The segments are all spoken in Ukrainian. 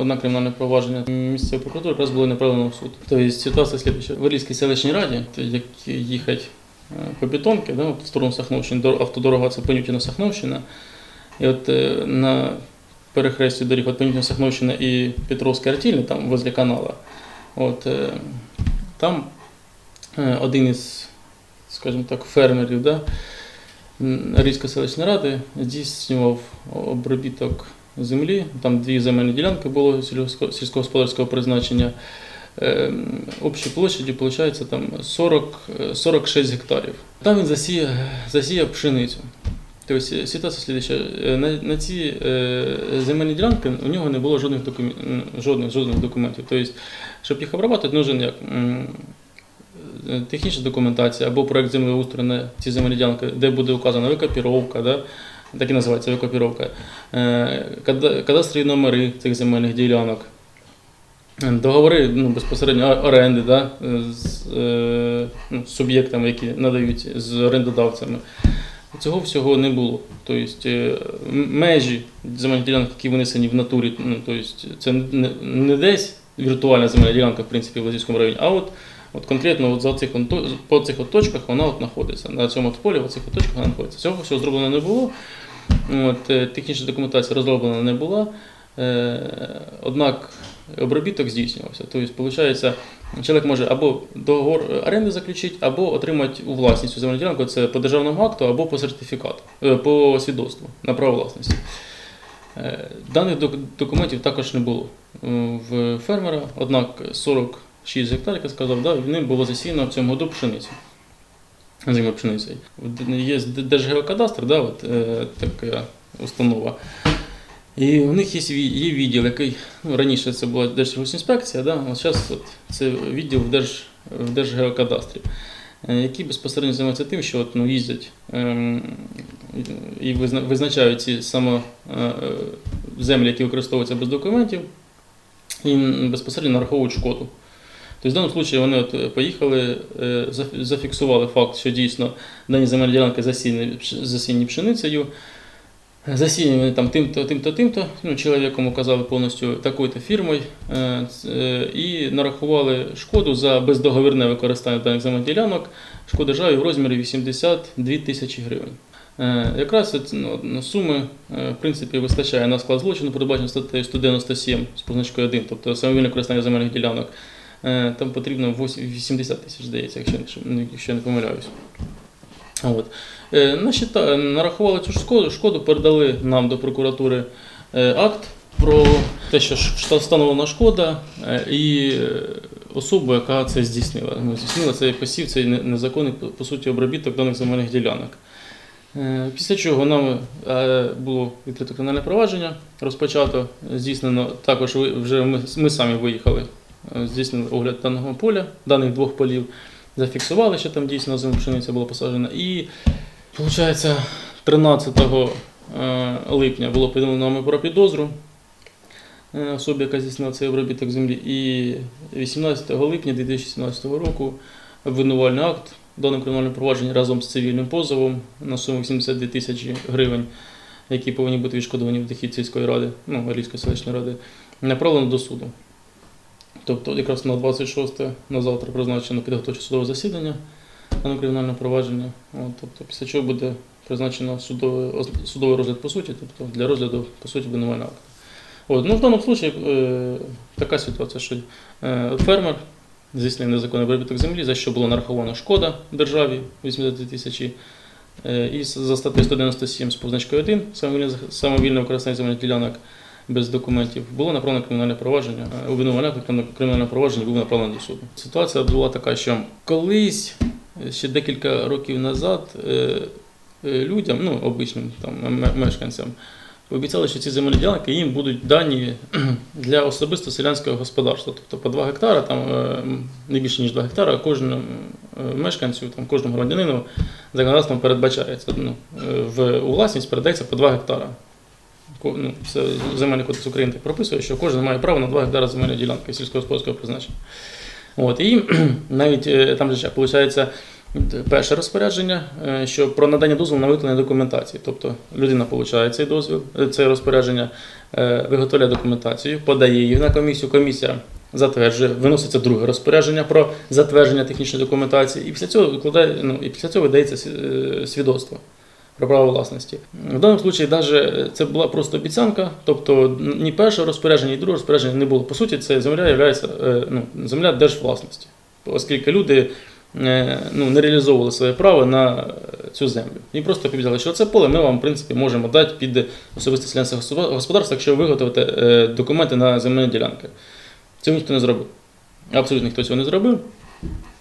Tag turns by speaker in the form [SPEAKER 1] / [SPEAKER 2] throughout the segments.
[SPEAKER 1] одне кримінальне провадження місцевої прокуратури якраз було направлено в суд. Тобто ситуація слідча. В Іллійській селищній раді, як їхати е, по бетонки, да, в сторону Сахновщини, автодорога це Понютіна Сахновщина. І от е, на перехресті доріг от Понютіна Сахновщина і Петровська Артільня, там возле канала, от, е, там е, один із, скажімо так, фермерів, да, Різької селищної ради здійснював обробіток землі. Там дві земельні ділянки було сільськогосподарського призначення. Е, Общі площаді, виходить, там 40, е, 46 гектарів. Там він засіяв, засіяв пшеницю. Тобто ситуація слідча. Е, На, на ці е, земельні ділянки у нього не було жодних, документ, жодних, жодних документів. Тобто, щоб їх обрабатувати, нужен як е, технічна документація або проект землеустрою на ці земельні ділянки, де буде указана викопіровка, да? Так і називається викопіровка, е, када- кадастрові номери цих земельних ділянок. Договори ну, безпосередньо оренди да, з, е, ну, суб'єктами, які надають з орендодавцями. Цього всього не було. Тобто е, межі земельних ділянок, які винесені в натурі, ну, тобто це не, не десь віртуальна земельна ділянка, в принципі, в Лазівському районі, а от, от конкретно от за цих, по цих от точках вона от знаходиться. На цьому от полі, в цих от точках вона знаходиться. Цього всього зроблено не було. От, е, технічна документація розроблена не була. Е, Однак обробіток здійснювався. Тобто, виходить, чоловік може або договор оренди заключити, або отримати у власність цю земельну ділянку, це по державному акту, або по сертифікату, е, по свідоцтву на право власності. Даних документів також не було в фермера, однак 46 гектарів, як сказав, да, ним було засіяно в цьому году пшеницю. Зима пшеницею. Є Держгеокадастр, да, от, е, така установа. І у них є, є відділ, який ну, раніше це була Держсільгоспінспекція, да, а зараз от, це відділ в, Держ, в Держгеокадастрі, е, які безпосередньо займаються тим, що от, ну, їздять ем, і визначають ці саме е, е, землі, які використовуються без документів, і безпосередньо нараховують шкоду. Тобто в даному випадку вони от е, поїхали, е, зафіксували факт, що дійсно дані земельні ділянки засіяні, засіяні пшеницею. Засіяні вони там тим-то, тим-то, тим-то, ну, чоловіком указали повністю такою-то фірмою е, і нарахували шкоду за бездоговірне використання даних земельних ділянок, шкода державі в розмірі 82 тисячі гривень. Якраз ну, суми е, в принципі вистачає на склад злочину, передбачено статтею 197 з позначкою 1, тобто самовільне використання земельних ділянок. Е, Там потрібно 80 тисяч, здається, якщо, не- якщо я не помиляюсь. От. Е, насчита- нарахували цю шкоду, шкоду, передали нам до прокуратури е, акт про те, що встановлена шкода і особу, яка це здійснила. Ну, здійснила цей посів, цей незаконний по- суті обробіток даних земельних ділянок. Після чого нам було відкрито кримінальне провадження, розпочато, здійснено також вже ми, ми самі виїхали, здійснили огляд даного поля, даних двох полів, зафіксували, що там дійсно зима пшениця була посаджена. І виходить, 13 е, липня було повідомлено нами про підозру е, особі, яка здійснила цей обробіток землі. І 18 липня 2017 року обвинувальний акт даним кримінальним провадженні разом з цивільним позовом на суму 82 тисячі гривень, які повинні бути відшкодовані в дохід сільської ради, ну, Галійської селищної ради, направлено до суду. Тобто, якраз на 26 на завтра призначено підготовче судове засідання даного кримінального провадження. От, тобто, після чого буде призначено судовий, судовий розгляд по суті, тобто для розгляду по суті обвинувального акту. От, ну, в даному випадку е, така ситуація, що е, фермер здійснив незаконний обробіток землі, за що було нараховано шкода державі 82 тисячі. Е, І за статтею 197 з позначкою 1 самовільне, зах- самовільне використання земельних ділянок без документів було направлено кримінальне провадження. е, Обвинувальне кримінальне провадження було направлено до суду. Ситуація була така, що колись, е, ще декілька років назад, е, людям, ну, обичним там, мешканцям, Пообіцяли, що ці земельні ділянки їм будуть дані для особисто селянського господарства. Тобто по 2 гектара, там не більше ніж 2 гектара, кожному мешканцю, там, кожному громадянину законодавством передбачається. Ну, в власність передається по 2 гектара. Ну, земельний кодекс України так прописує, що кожен має право на 2 гектара земельної ділянки сільськогосподарського призначення. От, і навіть е, там же виходить, Перше розпорядження, е, що про надання дозволу на виготовлення документації. Тобто людина отримує цей дозвіл, е, це розпорядження, е, виготовляє документацію, подає її на комісію. Комісія затверджує, виноситься друге розпорядження про затвердження технічної документації, і після цього викладає, ну, і після цього видається е, свідоцтво про право власності. В даному випадку навіть це була просто обіцянка, тобто ні першого розпорядження, ні другого розпорядження не було. По суті, це земля є ну, земля держвласності, оскільки люди е, ну, не реалізовували своє право на цю землю. І просто підказали, що це поле ми вам, в принципі, можемо дати під особисте селянське господарство, якщо ви виготовите е, документи на земельні ділянки. Цього ніхто не зробив. Абсолютно ніхто цього не зробив.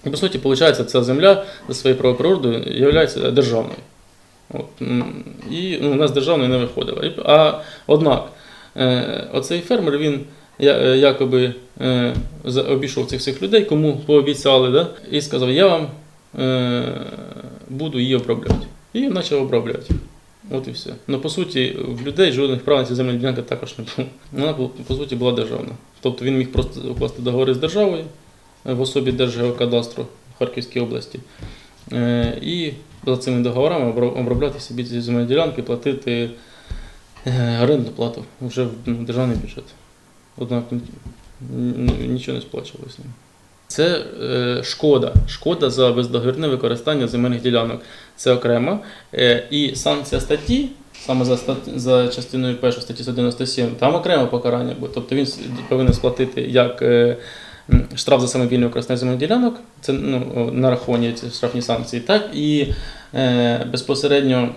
[SPEAKER 1] І по суті, виходить, ця земля за своєю правоприродою є державною. От, і ну, у нас державної не виходило. А однак, е, оцей фермер він я- е, якоби е, обійшов цих всіх людей, кому пообіцяли, да? і сказав, я вам е, буду її обробляти. І почав обробляти. От і все. Ну, по суті, в людей жодних прав на ці земельні ділянки також не було. Вона, по, суті, була державна. Тобто він міг просто укласти договори з державою е, в особі Держгеокадастру Харківській області. Е, І за цими договорами обро- обробляти собі ці земельні ділянки, платити е, орендну плату вже в ну, державний бюджет. Однак ні- ні- нічого не сплачувалося. Це е, шкода. Шкода за бездоговірне використання земельних ділянок. Це окремо. Е, і санкція статті, саме за, стат, за частиною 1 статті 197, там окреме покарання буде. Тобто він повинен сплатити як штраф за самовільне використання земельних ділянок, це ну, нараховані ці штрафні санкції, так і е, безпосередньо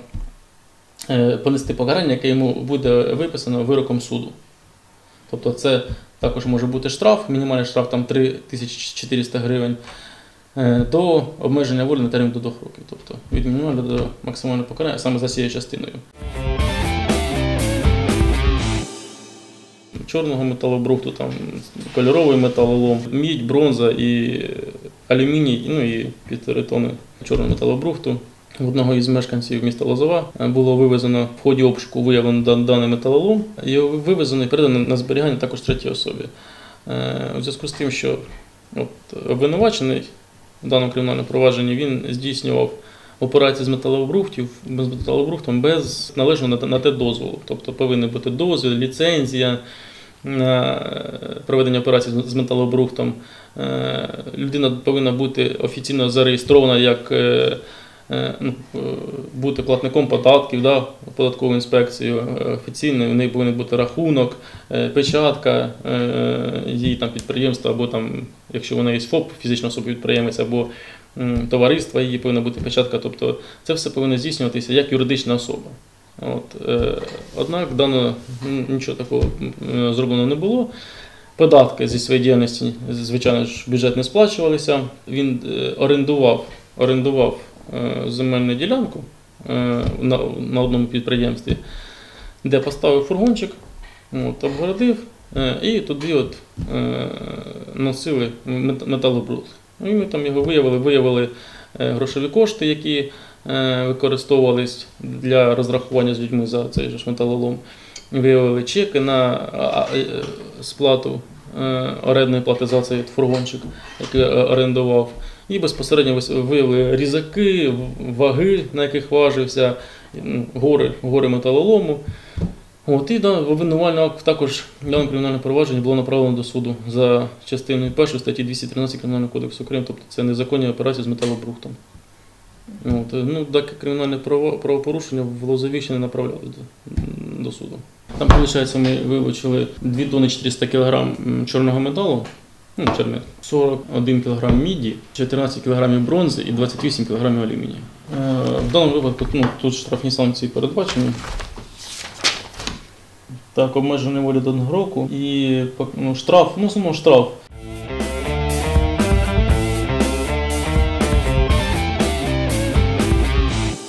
[SPEAKER 1] е, понести покарання, яке йому буде виписано вироком суду. Тобто це також може бути штраф, мінімальний штраф там 3400 гривень, е, до обмеження волі на термін до 2 років. Тобто від мінімального до максимального покарання саме за цією частиною. Чорного металобрухту, там кольоровий металолом, мідь, бронза і алюміній, ну і півтори тони чорного металобрухту. Одного із мешканців міста Лозова е, було вивезено в ході обшуку виявлено даний металолом. Його вивезено і передано на зберігання також третій особі. Е, У зв'язку з тим, що от, обвинувачений в даному кримінальному провадженні він здійснював операції з металобрухтів без металобрухтом без належного на, на те дозволу. Тобто повинен бути дозвіл, ліцензія на е, проведення операцій з- металобрухтом. Е, Людина повинна бути офіційно зареєстрована як е, ну, бути платником податків, да, податкову інспекцію офіційно, в неї повинен бути рахунок, печатка її там підприємства, або там, якщо вона є ФОП, фізична особа підприємець, або м, товариства, її повинна бути печатка. Тобто це все повинно здійснюватися як юридична особа. От, е, однак дано нічого такого зроблено не було. Податки зі своєї діяльності, звичайно ж, бюджет не сплачувалися. Він е, орендував, орендував е, земельну ділянку е, на, одному підприємстві, де поставив фургончик, от, обгородив е, і туди от, е, носили мет- металобрухт. Ну, І ми там його виявили, виявили е, грошові кошти, які е, використовувались для розрахування з людьми за цей же металолом. Виявили чеки на е, сплату е, орендної плати за цей фургончик, який е, орендував. І безпосередньо виявили різаки, ваги, на яких важився, гори, гори металолому. От, і да, обвинувальний акт також дане кримінальне провадження було направлено до суду за частиною 1 статті 213 Кримінального кодексу України, тобто це незаконні операції з металобрухтом. От, е, ну, таке кримінальне правопорушення в Лозові не направляли до, суду. Там, виходить, ми вилучили 2 тонни 400 кг чорного металу, ну, чорне, 41 кг міді, 14 кг бронзи і 28 кг алюмінію. Е, В даному випадку ну, тут штрафні санкції передбачені. Так, обмеження волі до року і ну, штраф, ну, основному штраф